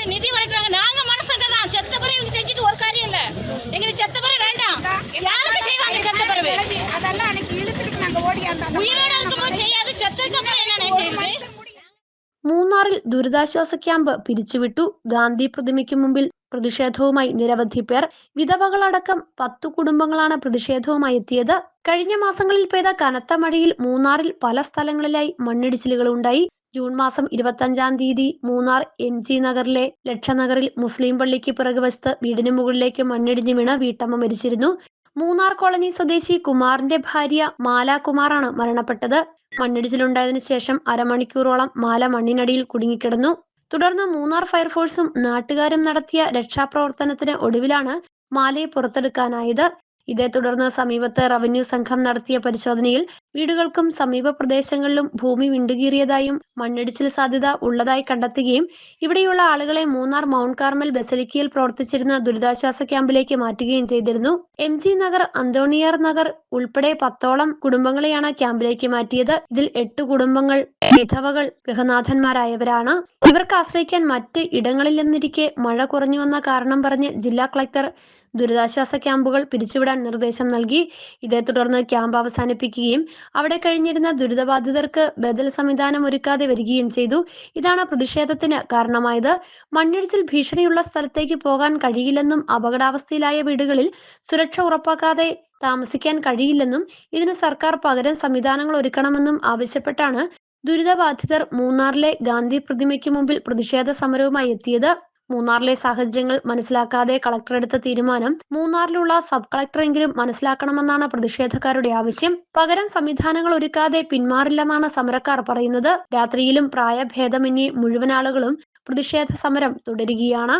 வரட்டு நிதி வரட்டுறாங்க நாங்க மனுஷங்க தான் செத்த பிறகு இவங்க செஞ்சுட்டு ஒரு காரியம் இல்ல எங்களுக்கு செத்த பிறகு வேண்டாம் யாருக்கு செய்வாங்க செத்த பிறகு அதெல்லாம் அன்னைக்கு இழுத்துக்கிட்டு நாங்க ஓடியாந்தோம் உயிரோட இருக்கும்போது செய்யாது செத்ததுக்கு அப்புறம் என்ன செய்யுது മൂന്നാറിൽ ദുരിതാശ്വാസ ക്യാമ്പ് പിരിച്ചുവിട്ടു ഗാന്ധി പ്രതിമയ്ക്ക് മുമ്പിൽ പ്രതിഷേധവുമായി നിരവധി പേർ വിധവകളടക്കം പത്തു കുടുംബങ്ങളാണ് പ്രതിഷേധവുമായി എത്തിയത് കഴിഞ്ഞ മാസങ്ങളിൽ പെയ്ത കനത്ത മഴയിൽ മൂന്നാറിൽ പല സ്ഥലങ്ങളിലായി മണ്ണിടിച്ചിലുകൾ ഉണ്ടായി ജൂൺ മാസം ഇരുപത്തഞ്ചാം തീയതി മൂന്നാർ എം ജി നഗറിലെ ലക്ഷനഗറിൽ മുസ്ലിം പള്ളിക്ക് പിറകുവശത്ത് വീടിന് മുകളിലേക്ക് മണ്ണിടിഞ്ഞു വീണ് വീട്ടമ്മ മരിച്ചിരുന്നു. മൂന്നാർ കോളനി സ്വദേശി കുമാറിന്റെ ഭാര്യ മാല കുമാറാണ് മരണപ്പെട്ടത്. മണ്ണിടിച്ചിലുണ്ടായതിനു ശേഷം അരമണിക്കൂറോളം മാല മണ്ണിനടിയിൽ കുടുങ്ങിക്കിടന്നു. തുടർന്ന് മൂന്നാർ ഫയർഫോഴ്സും നാട്ടുകാരും നടത്തിയ രക്ഷാപ്രവർത്തനത്തിന് ഒടുവിലാണ് മാലയെ പുറത്തെടുക്കാനായത്. ഇതേ തുടർന്ന് സമീപത്ത് റവന്യൂ സംഘം നടത്തിയ പരിശോധനയിൽ വീടുകൾക്കും സമീപ പ്രദേശങ്ങളിലും ഭൂമി വിണ്ടുകീറിയതായും മണ്ണിടിച്ചിൽ സാധ്യത ഉള്ളതായി കണ്ടെത്തുകയും ഇവിടെയുള്ള ആളുകളെ മൂന്നാർ മൗണ്ട് കാർമൽ ബസലിക്കയിൽ പ്രവർത്തിച്ചിരുന്ന ദുരിതാശ്വാസ ക്യാമ്പിലേക്ക് മാറ്റുകയും ചെയ്തിരുന്നു. എം ജി നഗർ അന്തോണിയർ നഗർ ഉൾപ്പെടെ പത്തോളം കുടുംബങ്ങളെയാണ് ക്യാമ്പിലേക്ക് മാറ്റിയത്. ഇതിൽ എട്ട് കുടുംബങ്ങൾ വിധവകൾ ഗൃഹനാഥന്മാരായവരാണ്. ഇവർക്ക് ആശ്രയിക്കാൻ മറ്റ് ഇടങ്ങളിലെന്നിരിക്കെ മഴ കുറഞ്ഞു വന്ന കാരണം പറഞ്ഞ് ജില്ലാ കളക്ടർ ദുരിതാശ്വാസ ക്യാമ്പുകൾ പിരിച്ചുവിടാൻ നിർദ്ദേശം നൽകി. ഇതേ തുടർന്ന് ക്യാമ്പ് അവസാനിപ്പിക്കുകയും അവിടെ കഴിഞ്ഞിരുന്ന ദുരിതബാധിതർക്ക് ബദൽ സംവിധാനം ഒരുക്കാതെ വരികയും ചെയ്തു. ഇതാണ് പ്രതിഷേധത്തിന് കാരണമായത്. മണ്ണിടിച്ചിൽ ഭീഷണിയുള്ള സ്ഥലത്തേക്ക് പോകാൻ കഴിയില്ലെന്നും അപകടാവസ്ഥയിലായ വീടുകളിൽ സുരക്ഷ ഉറപ്പാക്കാതെ താമസിക്കാൻ കഴിയില്ലെന്നും ഇതിന് സർക്കാർ പകരം സംവിധാനങ്ങൾ ഒരുക്കണമെന്നും ആവശ്യപ്പെട്ടാണ് ദുരിതബാധിതർ മൂന്നാറിലെ ഗാന്ധി പ്രതിമയ്ക്ക് മുമ്പിൽ പ്രതിഷേധ സമരവുമായി എത്തിയത്. മൂന്നാറിലെ സാഹചര്യങ്ങൾ മനസ്സിലാക്കാതെ കളക്ടർ എടുത്ത തീരുമാനം മൂന്നാറിലുള്ള സബ് കളക്ടറെങ്കിലും മനസ്സിലാക്കണമെന്നാണ് പ്രതിഷേധക്കാരുടെ ആവശ്യം പകരം സംവിധാനങ്ങൾ ഒരുക്കാതെ പിന്മാറില്ലെന്നാണ് സമരക്കാർ പറയുന്നത് രാത്രിയിലും പ്രായഭേദമന്യേ മുഴുവൻ ആളുകളും പ്രതിഷേധ സമരം തുടരുകയാണ്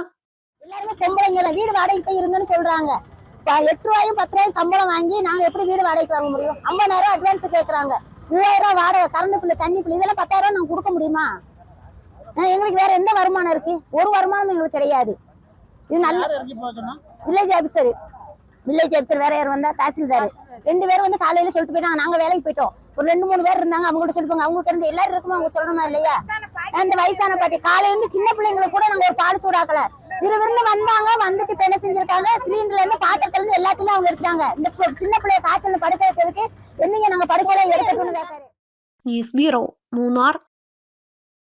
எல்லாருமே பொம்பளைங்க தான் வீடு வாடகைக்கு போய் இருங்கன்னு சொல்றாங்க ப- எட்டு ரூபாயும் பத்து ரூபாயும் சம்பளம் வாங்கி நாங்க எப்படி வீடு வாடகைக்கு வாங்க முடியும் ஐம்பதாயிரம் ரூபாய் அட்வான்ஸ் கேக்குறாங்க மூவாயிரம் ரூபாய் வாடகை கரண்ட் பில்லு தண்ணி பில்லு இதெல்லாம் பத்தாயிரம் ரூபாய் நாங்க கொடுக்க முடியுமா அஹ் எங்களுக்கு வேற எந்த வருமானம் இருக்கு? ஒரு வருமானமும் எங்களுக்கு கிடையாது. இது நல்ல வில்லேஜ் ஆபிசர் வில்லேஜ் ஆபிசர் வேற யார் வந்தா? தாசில்தார். ரெண்டு பேரும் வந்து காலையில சொல்லிட்டு போயிட்டாங்க. நாங்க வேலைக்கு போயிட்டோம். ஒரு ரெண்டு மூணு பேர் இருந்தாங்க. அவங்க கிட்ட சொல்லிப்பாங்க அவங்க இருந்து எல்லாரும் இருக்குமா அவங்க சொல்லணுமா இல்லையா? அந்த வயசான பாட்டி. காலையில இருந்து சின்ன பிள்ளைங்களுக்கு கூட நாங்க ஒரு பால் சூடாக்கல. விறுவிறுன்னு வந்தாங்க. வந்துட்டு இப்ப என்ன செஞ்சிருக்காங்க? சிலிண்டர்ல இருந்து பாத்திரத்துல இருந்து எல்லாத்தையுமே அவங்க எடுத்தாங்க இந்த சின்ன பிள்ளைய காய்ச்சல் படுக்க வச்சதுக்கு என்னங்க நாங்க படுக்கையில எடுக்கணும்னு கேட்காரு நியூஸ் மூணார்.